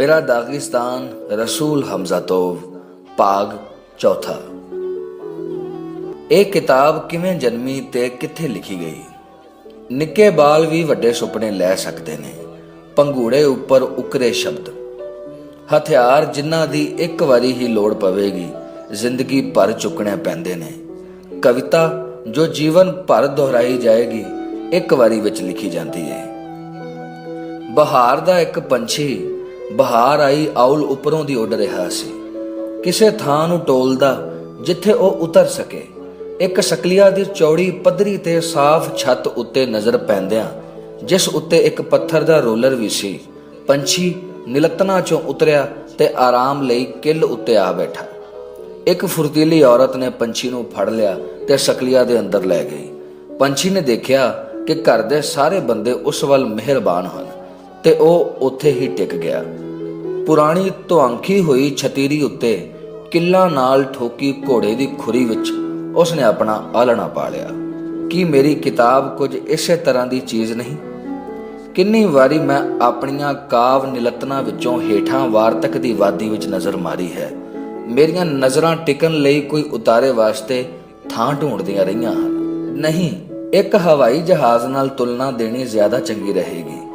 ਮੇਰਾ ਦਾਗਿਸਤਾਨ ਰਸੂਲ ਹਮਜ਼ਾ ਤੋਵ ਭਾਗ ਚੌਥਾ ਇਹ ਕਿਤਾਬ ਕਿਵੇਂ ਜਨਮੀ ਤੇ ਕਿੱਥੇ ਲਿਖੀ ਗਈ? ਨਿੱਕੇ ਬਾਲ ਵੀ ਵੱਡੇ ਸੁਪਨੇ ਲੈ ਸਕਦੇ ਨੇ। ਪੰਗੂੜੇ ਉੱਪਰ ਉਕਰੇ ਸ਼ਬਦ। ਹਥਿਆਰ ਜਿਨ੍ਹਾਂ ਦੀ ਇੱਕ ਵਾਰੀ ਹੀ ਲੋੜ ਪਵੇਗੀ, ਜ਼ਿੰਦਗੀ ਭਰ ਚੁੱਕਣੇ ਪੈਂਦੇ ਨੇ। ਕਵਿਤਾ ਜੋ ਜੀਵਨ ਭਰ ਦੁਹਰਾਈ ਜਾਏਗੀ, ਇੱਕ ਵਾਰੀ ਵਿੱਚ ਲਿਖੀ ਜਾਂਦੀ ਹੈ ਬਹਾਰ ਦਾ ਇੱਕ ਪੰਛੀ ਬਹਾਰ ਆਈ ਔਲ ਉੱਪਰੋਂ ਦੀ ਉੱਡ ਰਿਹਾ ਸੀ। ਕਿਸੇ ਥਾਂ ਨੂੰ ਟੋਲਦਾ ਜਿੱਥੇ ਉਹ ਉਤਰ ਸਕੇ। ਇੱਕ ਸ਼ਕਲੀਆ ਦੀ ਚੌੜੀ ਪੱਧਰੀ ਤੇ ਸਾਫ਼ ਛੱਤ ਉੱਤੇ ਨਜ਼ਰ ਪੈਂਦਿਆਂ, ਜਿਸ ਉੱਤੇ ਇੱਕ ਪੱਥਰ ਦਾ ਰੋਲਰ ਵੀ ਸੀ, ਪੰਛੀ ਨਿਲਤਨਾ ਚੋਂ ਉਤਰਿਆ ਤੇ ਆਰਾਮ ਲਈ ਕਿੱਲ ਉੱਤੇ ਆ ਬੈਠਾ। ਇੱਕ ਫੁਰਤੀਲੀ ਔਰਤ ਨੇ ਪੰਛੀ ਨੂੰ ਫੜ ਲਿਆ ਤੇ ਸ਼ਕਲੀਆ ਦੇ ਅੰਦਰ ਲੈ ਗਈ। ਪੰਛੀ ਨੇ ਦੇਖਿਆ ਕਿ ਘਰ ਦੇ ਸਾਰੇ ਬੰਦੇ ਉਸ ਵੱਲ ਮਿਹਰਬਾਨ ਹਨ। ਤੇ ਉਹ ਉੱਥੇ ਹੀ ਟਿਕ ਗਿਆ। ਪੁਰਾਣੀ ਧੁਆਂਖੀ ਹੋਈ ਛਤੀਰੀ ਉੱਤੇ ਕਿੱਲਾ ਨਾਲ ਠੋਕੀ ਘੋੜੇ ਦੀ ਖੁਰੀ ਵਿੱਚ ਉਸਨੇ ਆਪਣਾ ਆਲਣਾ ਪਾ ਲਿਆ। ਕੀ ਮੇਰੀ ਕਿਤਾਬ ਕੁਝ ਇਸੇ ਤਰ੍ਹਾਂ ਦੀ ਚੀਜ਼ ਨਹੀਂ? ਕਿੰਨੀ ਵਾਰੀ ਮੈਂ ਆਪਣੀਆਂ ਕਾਵ ਨਿਲਤਨਾ ਵਿੱਚੋਂ ਹੇਠਾਂ ਵਾਰਤਕ ਦੀ ਵਾਦੀ ਵਿੱਚ ਨਜ਼ਰ ਮਾਰੀ ਹੈ। ਮੇਰੀਆਂ ਨਜ਼ਰਾਂ ਟਿਕਣ ਲਈ ਕੋਈ ਉਤਾਰੇ ਵਾਸਤੇ ਥਾਂ ਢੂੰਡਦੀਆਂ ਰਹੀਆਂ ਹਨ। ਨਹੀਂ, ਇੱਕ ਹਵਾਈ ਜਹਾਜ਼ ਨਾਲ ਤੁਲਨਾ ਦੇਣੀ ਜ਼ਿਆਦਾ ਚੰਗੀ ਰਹੇਗੀ।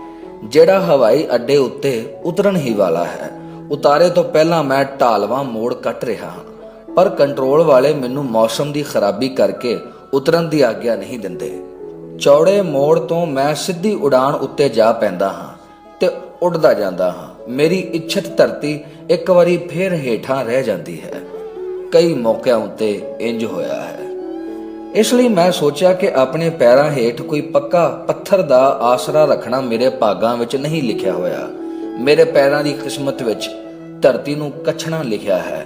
ਜਿਹੜਾ ਹਵਾਈ ਅੱਡੇ ਉੱਤੇ ਉਤਰਨ ਹੀ ਵਾਲਾ ਹੈ। ਉਤਾਰੇ ਤੋਂ ਪਹਿਲਾਂ ਮੈਂ ਢਾਲਵਾਂ ਮੋੜ ਕੱਟ ਰਿਹਾ ਹਾਂ, ਪਰ ਕੰਟਰੋਲ ਵਾਲੇ ਮੈਨੂੰ ਮੌਸਮ ਦੀ ਖਰਾਬੀ ਕਰਕੇ ਉਤਰਨ ਦੀ ਆਗਿਆ ਨਹੀਂ ਦਿੰਦੇ। ਚੌੜੇ ਮੋੜ ਤੋਂ ਮੈਂ ਸਿੱਧੀ ਉਡਾਨ ਉੱਤੇ ਜਾ ਪੈਂਦਾ ਹਾਂ ਤੇ ਉੱਡਦਾ ਜਾਂਦਾ ਹਾਂ। ਮੇਰੀ ਇੱਛਤ ਧਰਤੀ ਇੱਕ ਵਾਰੀ ਫੇਰ ਹੇਠਾਂ ਰਹਿ ਜਾਂਦੀ ਹੈ। ਕਈ ਮੌਕਿਆਂ ਉੱਤੇ ਇੰਜ ਹੋਇਆ ਹੈ। ਇਸ ਲਈ ਮੈਂ ਸੋਚਿਆ ਕਿ ਆਪਣੇ ਪੈਰਾਂ ਹੇਠ ਕੋਈ ਪੱਕਾ ਪੱਥਰ ਦਾ ਆਸਰਾ ਰੱਖਣਾ ਮੇਰੇ ਭਾਗਾਂ ਵਿੱਚ ਨਹੀਂ ਲਿਖਿਆ ਹੋਇਆ। ਮੇਰੇ ਪੈਰਾਂ ਦੀ ਕਿਸਮਤ ਵਿੱਚ ਧਰਤੀ ਨੂੰ ਕਛਣਾ ਲਿਖਿਆ ਹੈ।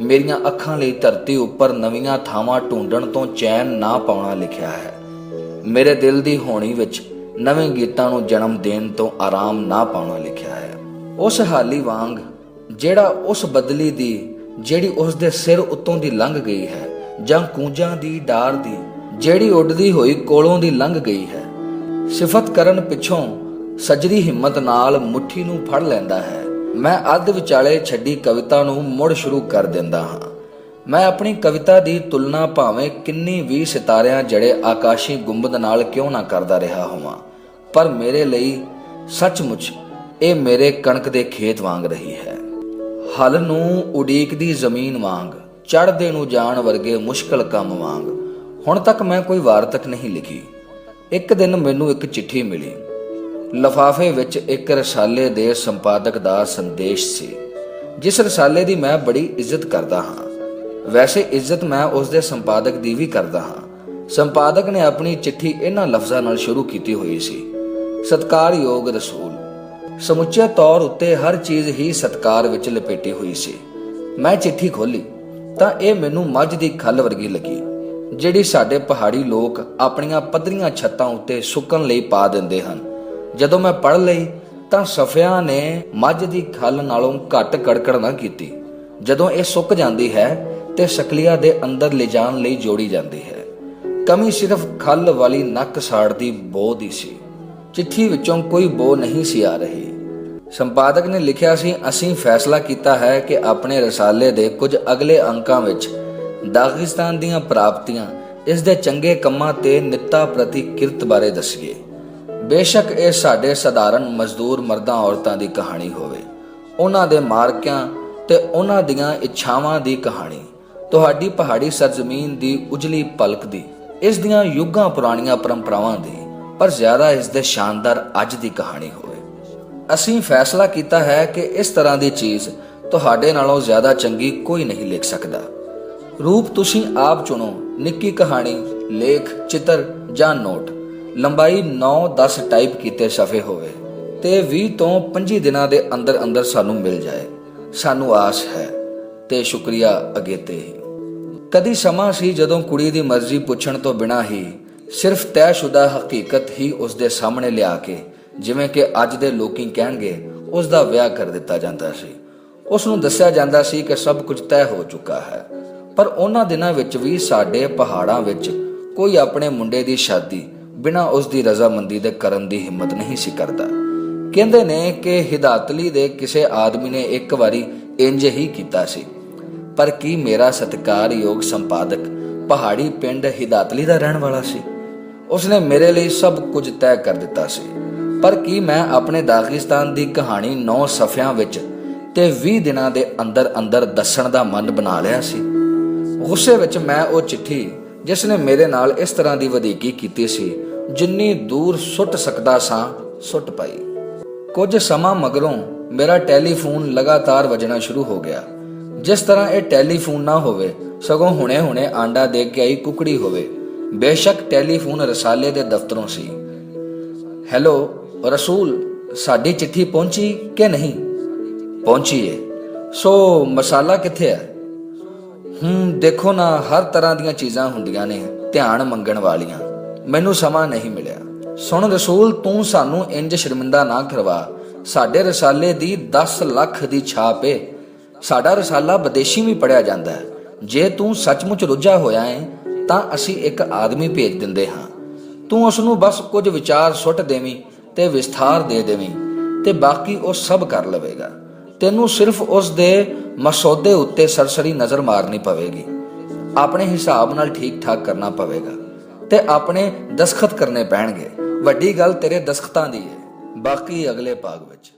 ਮੇਰੀਆਂ ਅੱਖਾਂ ਲਈ ਧਰਤੀ ਉੱਪਰ ਨਵੀਆਂ ਥਾਵਾਂ ਢੂੰਡਣ ਤੋਂ ਚੈਨ ਨਾ ਪਾਉਣਾ ਲਿਖਿਆ ਹੈ। ਮੇਰੇ ਦਿਲ ਦੀ ਹੋਣੀ ਵਿੱਚ ਨਵੇਂ ਗੀਤਾਂ ਨੂੰ ਜਨਮ ਦੇਣ ਤੋਂ ਆਰਾਮ ਨਾ ਪਾਉਣਾ ਲਿਖਿਆ ਹੈ। ਉਸ ਹਾਲੀ ਵਾਂਗ ਜਿਹੜਾ ਉਸ ਬਦਲੀ ਦੀ ਜਿਹੜੀ ਉਸ ਦੇ ਸਿਰ ਉੱਤੋਂ ਦੀ ਲੰਘ ਗਈ ਹੈ ਜਾਂ ਕੂੰਜਾਂ ਦੀ ਡਾਰ ਦੀ, ਜਿਹੜੀ ਉੱਡਦੀ ਹੋਈ ਕੋਲੋਂ ਦੀ ਲੰਘ ਗਈ ਹੈ। ਸਿਫਤ ਕਰਨ ਪਿੱਛੋਂ ਸਜਰੀ ਹਿੰਮਤ ਨਾਲ ਮੁਠੀ ਨੂੰ ਫੜ ਲੈਂਦਾ ਹੈ। ਮੈਂ ਅੱਧ ਵਿਚਾਲੇ ਛੱਡੀ ਕਵਿਤਾ ਨੂੰ ਮੁੜ ਸ਼ੁਰੂ ਕਰ ਦਿੰਦਾ ਹਾਂ। ਮੈਂ ਆਪਣੀ ਕਵਿਤਾ ਦੀ ਤੁਲਨਾ ਭਾਵੇਂ ਕਿੰਨੀ ਵੀ ਸਿਤਾਰਿਆਂ ਜੜੇ ਆਕਾਸ਼ੀ ਗੁੰਬਦ ਨਾਲ ਕਿਉਂ ਨਾ ਕਰਦਾ ਰਿਹਾ ਹੋਵਾਂ, ਪਰ ਮੇਰੇ ਲਈ ਸੱਚਮੁੱਚ ਇਹ ਮੇਰੇ ਕਣਕ ਦੇ ਖੇਤ ਵਾਂਗ ਰਹੀ ਹੈ। ਹਲ ਨੂੰ ਉਡੀਕ ਦੀ ਜ਼ਮੀਨ ਵਾਂਗ ਚੜ੍ਹਦੇ ਨੂੰ ਜਾਣ ਵਰਗੇ ਮੁਸ਼ਕਲ ਕੰਮ ਵਾਂਗ। ਹੁਣ ਤੱਕ ਮੈਂ ਕੋਈ ਵਾਰਤਕ ਨਹੀਂ ਲਿਖੀ। ਇੱਕ ਦਿਨ ਮੈਨੂੰ ਇੱਕ ਚਿੱਠੀ ਮਿਲੀ। ਲਫਾਫੇ ਵਿੱਚ ਇੱਕ ਰਸਾਲੇ ਦੇ ਸੰਪਾਦਕ ਦਾ ਸੰਦੇਸ਼ ਸੀ, ਜਿਸ ਰਸਾਲੇ ਦੀ ਮੈਂ ਬੜੀ ਇੱਜ਼ਤ ਕਰਦਾ ਹਾਂ। ਵੈਸੇ ਇੱਜ਼ਤ ਮੈਂ ਉਸ ਦੇ ਸੰਪਾਦਕ ਦੀ ਵੀ ਕਰਦਾ ਹਾਂ। ਸੰਪਾਦਕ ਨੇ ਆਪਣੀ ਚਿੱਠੀ ਇਹਨਾਂ ਲਫ਼ਜ਼ਾਂ ਨਾਲ ਸ਼ੁਰੂ ਕੀਤੀ ਹੋਈ ਸੀ। ਸਤਕਾਰਯੋਗ ਰਸੂਲ। ਸਮੁੱਚੇ ਤੌਰ ਉੱਤੇ ਹਰ ਚੀਜ਼ ਹੀ ਸਤਕਾਰ ਵਿੱਚ ਲਪੇਟੀ ਹੋਈ ਸੀ। ਮੈਂ ਚਿੱਠੀ ਖੋਲੀ ਤਾਂ ਇਹ ਮੈਨੂੰ ਮੱਝ ਦੀ ਖੱਲ ਵਰਗੀ ਲੱਗੀ, ਜਿਹੜੀ ਸਾਡੇ ਪਹਾੜੀ ਲੋਕ ਆਪਣੀਆਂ ਪੱਧਰੀਆਂ ਛੱਤਾਂ ਉੱਤੇ ਸੁੱਕਣ ਲਈ ਪਾ ਦਿੰਦੇ ਹਨ। ਜਦੋਂ ਮੈਂ ਪੜ੍ਹ ਲਈ, ਤਾਂ ਸਫਿਆਂ ਨੇ ਮੱਝ ਦੀ ਖੱਲ ਨਾਲੋਂ ਘੱਟ ਕੜਕੜ ਨਾ ਕੀਤੀ। ਜਦੋਂ ਇਹ ਸੁੱਕ ਜਾਂਦੀ ਹੈ, ਤੇ ਸ਼ਕਲੀਆ ਦੇ ਅੰਦਰ ਲਿਜਾਣ ਲਈ ਜੋੜੀ ਜਾਂਦੀ ਹੈ। ਕਮੀ ਸਿਰਫ ਖੱਲ ਵਾਲੀ ਨੱਕ ਸਾੜ ਦੀ ਬੋ ਦੀ ਸੀ। ਚਿੱਠੀ ਵਿੱਚੋਂ ਕੋਈ ਬੋ ਨਹੀਂ ਸੀ ਆ ਰਹੀ। ਸੰਪਾਦਕ ਨੇ ਲਿਖਿਆ ਸੀ, ਅਸੀਂ ਫੈਸਲਾ ਕੀਤਾ ਹੈ ਕਿ ਆਪਣੇ ਰਸਾਲੇ ਦੇ ਕੁਝ ਅਗਲੇ ਅੰਕਾਂ ਵਿੱਚ ਦਾਗਿਸਤਾਨ ਦੀਆਂ ਪ੍ਰਾਪਤੀਆਂ, ਇਸ ਦੇ ਚੰਗੇ ਕੰਮਾਂ ਤੇ ਨਿੱਤਾ ਪ੍ਰਤੀ ਕਿਰਤ ਬਾਰੇ ਦੱਸੀਏ। ਬੇਸ਼ੱਕ ਇਹ ਸਾਡੇ ਸਧਾਰਨ ਮਜ਼ਦੂਰ ਮਰਦਾਂ ਔਰਤਾਂ ਦੀ ਕਹਾਣੀ ਹੋਵੇ। ਉਹਨਾਂ ਦੇ ਮਾਰਕਿਆਂ ਤੇ ਉਹਨਾਂ ਦੀਆਂ ਇੱਛਾਵਾਂ ਦੀ ਕਹਾਣੀ। ਤੁਹਾਡੀ ਪਹਾੜੀ ਸਰਜ਼ਮੀਨ ਦੀ ਉਜਲੀ ਪਲਕ ਦੀ, ਇਸ ਦੀਆਂ ਯੁੱਗਾਂ ਪੁਰਾਣੀਆਂ ਪਰੰਪਰਾਵਾਂ ਦੀ, ਪਰ ਜ਼ਿਆਦਾ ਇਸ ਦੇ ਸ਼ਾਨਦਾਰ ਅੱਜ ਦੀ ਕਹਾਣੀ ਹੋਵੇ। ਅਸੀਂ ਫੈਸਲਾ ਕੀਤਾ ਹੈ ਕਿ ਇਸ ਤਰ੍ਹਾਂ ਦੀ ਚੀਜ਼ ਤੁਹਾਡੇ ਨਾਲੋਂ ਜ਼ਿਆਦਾ ਚੰਗੀ ਕੋਈ ਨਹੀਂ ਲਿਖ ਸਕਦਾ। ਰੂਪ ਤੁਸੀਂ ਆਪ ਚੁਣੋ, ਨਿੱਕੀ ਕਹਾਣੀ, ਲੇਖ, ਚਿੱਤਰ ਜਾਂ ਨੋਟ। ਲੰਬਾਈ 9-10 ਟਾਈਪ ਕੀਤੇ ਸਫੇ ਹੋਵੇ ਤੇ 20 ਤੋਂ 25 ਦਿਨਾਂ ਦੇ ਅੰਦਰ ਅੰਦਰ ਸਾਨੂੰ ਮਿਲ ਜਾਏ। ਸਾਨੂੰ ਆਸ ਹੈ ਤੇ ਸ਼ੁਕਰੀਆ ਅਗੇਤੇ ਹੀ ਕਦੀ ਸਮਾਂ ਸੀ ਜਦੋਂ ਕੁੜੀ ਦੀ ਮਰਜ਼ੀ ਪੁੱਛਣ ਤੋਂ ਬਿਨਾਂ ਹੀ ਸਿਰਫ ਤੈਅਸ਼ੁਦਾ ਹਕੀਕਤ ਹੀ ਉਸ ਦੇ ਸਾਹਮਣੇ ਲਿਆ ਕੇ ਜਿਵੇਂ ਕਿ ਅੱਜ ਦੇ ਲੋਕੀ ਕਹਿਣਗੇ ਉਸ ਦਾ ਵਿਆਹ ਕਰ ਦਿੱਤਾ ਜਾਂਦਾ ਸੀ। ਉਸ ਨੂੰ ਦੱਸਿਆ ਜਾਂਦਾ ਸੀ ਕਿ ਸਭ ਕੁਝ ਤੈਅ ਹੋ ਚੁੱਕਾ ਹੈ। ਪਰ ਉਹਨਾਂ ਦਿਨਾਂ ਵਿੱਚ ਵੀ ਸਾਡੇ ਪਹਾੜਾਂ ਵਿੱਚ ਕੋਈ ਆਪਣੇ ਮੁੰਡੇ ਦੀ ਸ਼ਾਦੀ ਬਿਨਾਂ ਉਸ ਦੀ ਰਜ਼ਾਮੰਦੀ ਦੇ ਕਰਨ ਦੀ ਹਿੰਮਤ ਨਹੀਂ ਸੀ ਕਰਦਾ। ਕਹਿੰਦੇ ਨੇ ਕਿ ਹਿਦਾਤਲੀ ਦੇ ਕਿਸੇ ਆਦਮੀ ਨੇ ਇੱਕ ਵਾਰੀ ਇੰਜ ਹੀ ਕੀਤਾ ਸੀ। ਪਰ ਕੀ ਮੇਰਾ ਸਤਿਕਾਰਯੋਗ ਸੰਪਾਦਕ ਪਹਾੜੀ ਪਿੰਡ ਹਿਦਾਤਲੀ ਦਾ ਰਹਿਣ ਵਾਲਾ ਸੀ? ਉਸਨੇ ਮੇਰੇ ਲਈ ਸਭ ਕੁਝ ਤੈਅ ਕਰ ਦਿੱਤਾ ਸੀ। ਪਰ ਕੀ ਮੈਂ ਆਪਣੇ ਦਾਗਿਸਤਾਨ ਦੀ ਕਹਾਣੀ 9 ਸਫ਼ਿਆਂ ਵਿੱਚ ਤੇ 20 ਦਿਨਾਂ ਦੇ ਅੰਦਰ ਅੰਦਰ ਦੱਸਣ ਦਾ ਮਨ ਬਣਾ ਲਿਆ ਸੀ? ਗੁੱਸੇ ਵਿੱਚ ਮੈਂ ਉਹ ਚਿੱਠੀ ਜਿਸ ਨੇ ਮੇਰੇ ਨਾਲ ਇਸ ਤਰ੍ਹਾਂ ਦੀ ਵਧੀਕੀ ਕੀਤੀ ਸੀ, ਜਿੰਨੀ ਦੂਰ ਸੁੱਟ ਸਕਦਾ ਸਾਂ, ਸੁੱਟ ਪਾਈ। ਕੁਝ ਸਮਾਂ ਮਗਰੋਂ ਮੇਰਾ ਟੈਲੀਫੋਨ ਲਗਾਤਾਰ ਵੱਜਣਾ ਸ਼ੁਰੂ ਹੋ ਗਿਆ। ਜਿਸ ਤਰ੍ਹਾਂ ਇਹ ਟੈਲੀਫੋਨ ਨਾ ਹੋਵੇ, ਸਗੋਂ ਹੁਣੇ-ਹੁਣੇ ਆਂਡਾ ਦੇ ਕੇ ਆਈ ਕੁਕੜੀ ਹੋਵੇ। ਬੇਸ਼ੱਕ ਟੈਲੀਫੋਨ ਰਸਾਲੇ ਦੇ ਦਫ਼ਤਰੋਂ ਸੀ। ਹੈਲੋ? ਰਸੂਲ ਸਾਡੀ ਚਿੱਠੀ ਪਹੁੰਚੀ ਕਿ ਨਹੀਂ ਪਹੁੰਚੀ ਏ ਸੋ ਮਸਾਲਾ ਕਿੱਥੇ ਹੈ ਹੂੰ ਦੇਖੋ ਨਾ ਹਰ ਤਰ੍ਹਾਂ ਦੀਆਂ ਚੀਜ਼ਾਂ ਹੁੰਦੀਆਂ ਨੇ ਧਿਆਨ ਮੰਗਣ ਵਾਲੀਆਂ ਮੈਨੂੰ ਸਮਾਂ ਨਹੀਂ ਮਿਲਿਆ ਸੁਣ ਰਸੂਲ ਤੂੰ ਸਾਨੂੰ ਇੰਜ ਸ਼ਰਮਿੰਦਾ ਨਾ ਕਰਵਾ ਸਾਡੇ ਰਸਾਲੇ ਦੀ 10 ਲੱਖ ਦੀ ਛਾਪ ਏ ਸਾਡਾ ਰਸਾਲਾ ਵਿਦੇਸ਼ੀ ਵੀ ਪੜਿਆ ਜਾਂਦਾ ਹੈ ਜੇ ਤੂੰ ਸੱਚਮੁੱਚ ਰੁੱਝਾ ਹੋਇਆ ਏ ਤਾਂ ਅਸੀਂ ਇੱਕ ਆਦਮੀ ਭੇਜ ਦਿੰਦੇ ਹਾਂ ਤੂੰ ਉਸ ਨੂੰ ਬਸ ਕੁਝ ਵਿਚਾਰ ਸੁੱਟ ਦੇਵੀਂ ਤੇ ਵਿਸਥਾਰ ਦੇ ਦੇਵੀਂ ਤੇ ਬਾਕੀ ਉਹ ਸਭ ਕਰ ਲਵੇਗਾ। ਤੈਨੂੰ ਸਿਰਫ ਉਸ ਦੇ ਮਸੌਦੇ ਉੱਤੇ ਸਰਸਰੀ ਨਜ਼ਰ ਮਾਰਨੀ ਪਵੇਗੀ। ਆਪਣੇ ਹਿਸਾਬ ਨਾਲ ਠੀਕ ਠਾਕ ਕਰਨਾ ਪਵੇਗਾ ਤੇ ਆਪਣੇ ਦਸਖਤ ਕਰਨੇ ਪੈਣਗੇ। ਵੱਡੀ ਗੱਲ ਤੇਰੇ ਦਸਖਤਾਂ ਦੀ ਹੈ ਬਾਕੀ ਅਗਲੇ ਭਾਗ ਵਿੱਚ।